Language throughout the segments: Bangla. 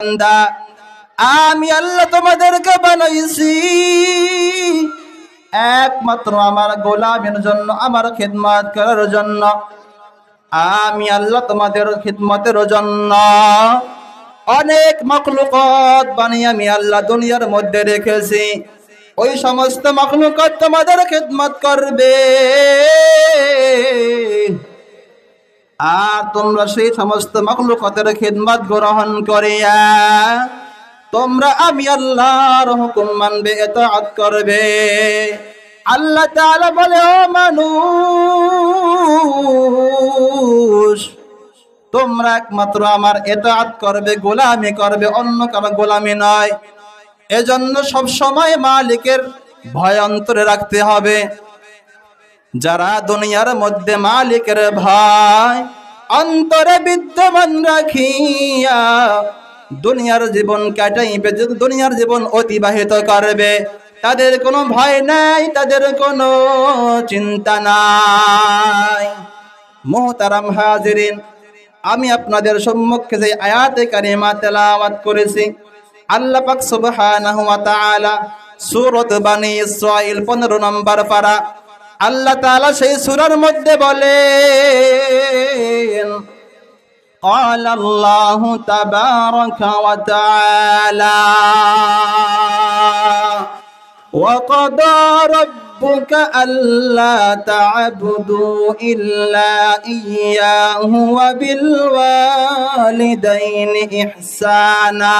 বান্দা, আমি আল্লাহ তোমাদেরকে বানাইছি। একমাত্র আমার গোলামের জন্য, আমার খিদমত করার জন্য। আমি আল্লাহ তোমাদের খিদমতের জন্য। অনেক মখলুকত বানিয়ে আমি আল্লাহ দুনিয়ার মধ্যে রেখেছি। ওই সমস্ত মখলুকত তোমাদের খিদমত করবে। আর তোমরা সেই সমস্ত মখলুকতের খিদমত গ্রহণ করিয়া, তোমরা আমি আল্লাহর হুকুম মানবে, এতাআত করবে। আল্লাহ তাআলা বলে, ও মানুষ, তোমরা একমাত্র আমার এতাআত করবে, গোলামি করবে, অন্য কারও গোলামি নয়। এজন্য সব সময় মালিকের ভয় অন্তরে রাখতে হবে। যারা দুনিয়ার মধ্যে মালিকের ভয় অন্তরে বিদ্যমান রাখিয়া দুনিয়ার জীবন কাটাইবে দুনিয়ার জীবন অতিবাহিত করবে, তাদের কোনো ভয় নাই, তাদের কোনো চিন্তা নাই। মোহতারাম হাজিরিন, আমি আপনাদের সম্মুখে যে আয়াতে কারিমা তেলাওয়াত করেছি, আল্লাহ পাক সুবহানাহু ওয়া তাআলা সূরাত বানি ইসরাঈল 15 নম্বর পারা আল্লাহ তাআলা সেই সূরার মধ্যে বলেন قال الله تبارك وتعالى وقضى ربك ألا تعبدوا إلا إياه وبالوالدين إحسانا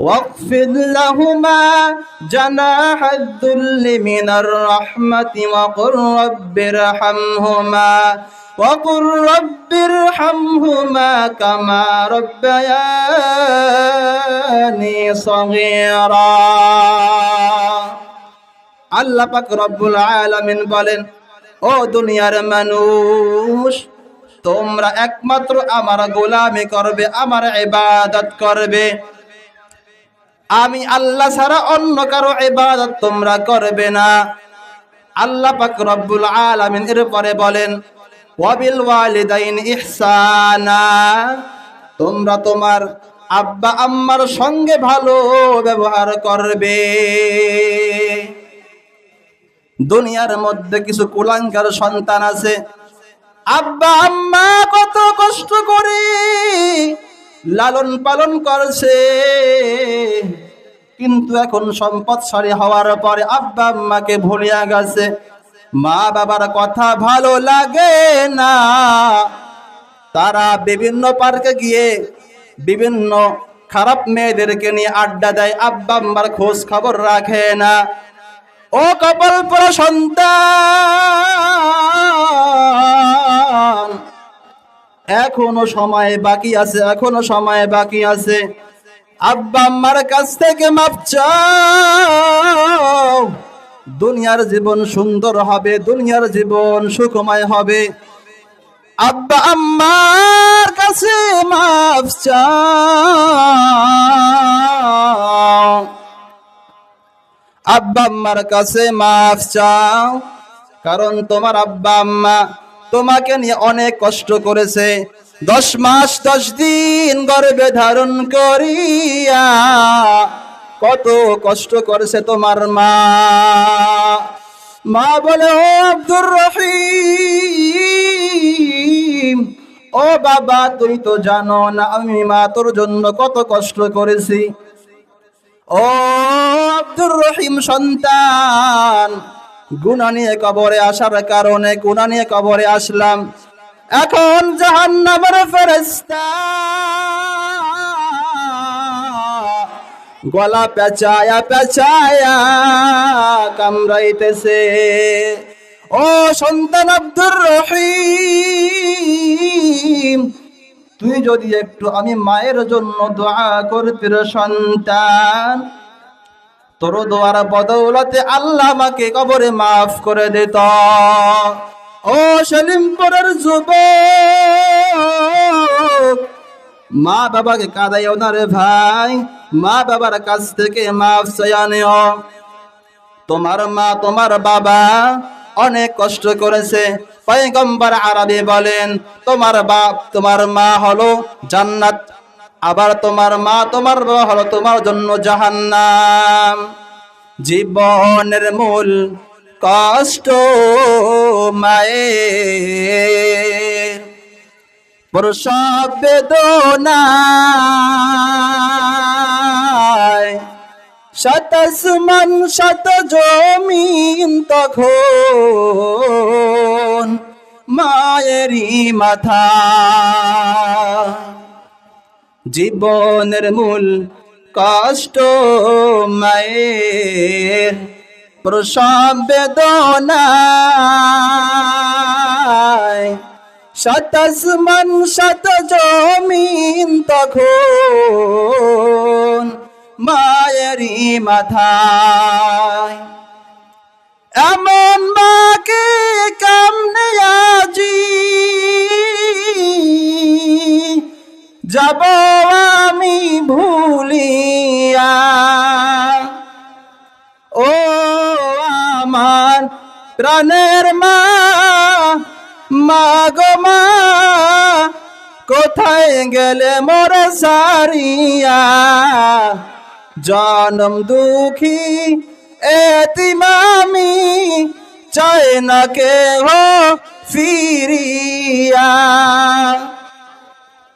واخفض لهما جناح الذل من الرحمة وقل رب ارحمهما وقل رب ارحمهما كما ربياني صغيرا আল্লাহ পাক রব্বুল আলামিন বলেন ও দুনিয়ার মানুষ তোমরা একমাত্র আমার গোলামি করবে আমার ইবাদত করবে আমি আল্লাহ ছাড়া অন্য কারও ইবাদত তোমরা করবে না। আল্লাহ পাক রব্বুল আলামিন এরপরে বলেন, ওয়াবিল ওয়ালিদাইন ইহসানা। তোমরা তোমার আব্বা আম্মার সঙ্গে ভালো ব্যবহার করবে। দুনিয়ার মধ্যে কিছু কুলাঙ্কার সন্তান আছে। আব্বা আম্মা কত কষ্ট করে লালন পালন করছে। কিন্তু এখন সম্পদশালী হওয়ার পরে আব্বা আম্মাকে ভুলিয়া গেছে। মা বাবার কথা ভালো লাগে না। তারা বিভিন্ন পার্কে গিয়ে বিভিন্ন খারাপ মেয়েদেরকে নিয়ে আড্ডা দেয়। আব্বা আম্মার খোঁজ খবর রাখে না। ও কপাল পরা সন্তান এখনও সময় বাকি আছে, এখনও সময় বাকি আছে। আব্বা আম্মার কাছ থেকে মাপ চাও। দুনিয়ার জীবন সুন্দর হবে, দুনিয়ার জীবন সুখময় হবে। আব্বা আম্মার কাছে মাপ চাও। আব্বা আম্মার কাছে মাফ চাও। কারণ তোমার আব্বা আম্মা তোমাকে নিয়ে অনেক কষ্ট করেছে। দশ মাস, দশ দিন গর্ভে ধারণ করিয়া কত কষ্ট করেছে তোমার মা। মা বলে, ও আব্দুর রহিম, ও বাবা তুই তো জানো না আমি মা, তোর জন্য কত কষ্ট করেছি। ও আব্দুর রহিম সন্তান গুণা নিয়ে কবরে আসার কারণে গুণা নিয়ে কবরে আসলাম। এখন জাহান্নামের ফেরেস্তা গলা পেঁচায়া পেঁচায়া কামড়াইতেছে। ও সন্তান আব্দুর রহিম, তুই যদি একটু আমি মায়ের জন্য দোয়া করতে রে সন্তান তোর দোয়ার বদৌলতে আল্লাহ আমাকে কবরে মাফ করে দিত। ও সেলিমপুরের যুবক, মা বাবাকে কাদাইও না রে ভাই, মা বাবার কাছ থেকে মাফ চাইয়া তোমার মা, তোমার বাবা অনেক কষ্ট করেছে। পয়গম্বর আরবি বলেন, তোমার বাপ, তোমার মা হলো জান্নাত। আবার তোমার মা, তোমার বাবা হলো তোমার জন্য জাহান্নাম। জীবনের মূল কষ্ট মায়ের। প্রসব বেদনায় শতসমান শত জমিন তখন মায়েরই মাথা। জীবনের মূল কষ্ট মায়ের প্রসব বেদনায়। শতসমান শত জমিন তখন মায়েরই মাথায়। এমন মাকে কামনে যাব আমি ভুলিয়া। ও আমার প্রাণের মা গো মা, কোথায় গেলে মোর সারিয়া? জনম দুঃখী এতিমামি চাই না কে হো ফিরিয়া।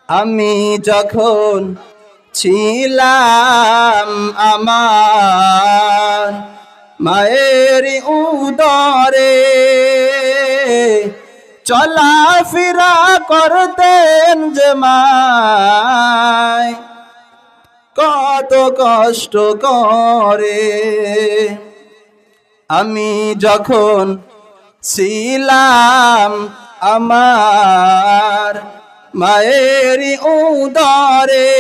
আমি যখন ছিলাম আমার মায়ের উদরে চলা ফিরা করতেন যে মায়, কত কষ্ট করে। আমি যখন ছিলাম আমার মায়ের উদরে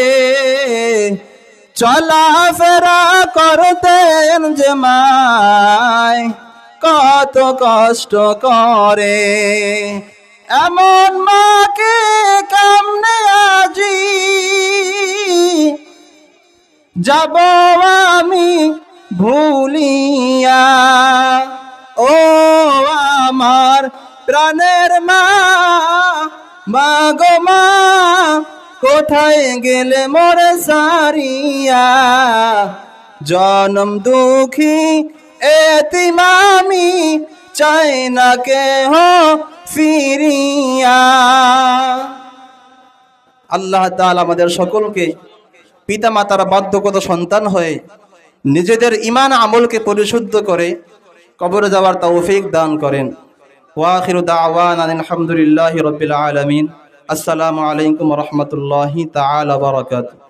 চলা ফেরা করতেন যে মায়, কত কষ্ট করে। এমন মাকে কামনে আজি? যাব আমি ভুলিয়া, ও আমার প্রাণের মা মা মা, কোথায় গেলে মোরে সারিয়া? জনম দুঃখী এতিমামি চাই না কে হো ফিরিয়া। আল্লাহ তাআলা আমাদের সকলকে পিতা মাতার বাধ্যগত সন্তান হয়ে নিজেদের ইমান আমলকে পরিশুদ্ধ করে কবরে যাওয়ার তৌফিক দান করেন। ওয়াখিরু দাওয়ান আলহামদুলিল্লাহি রাব্বিল আলামিন। আসসালামু আলাইকুম রাহমাতুল্লাহি তাআলা ওয়া বারাকাতুহু।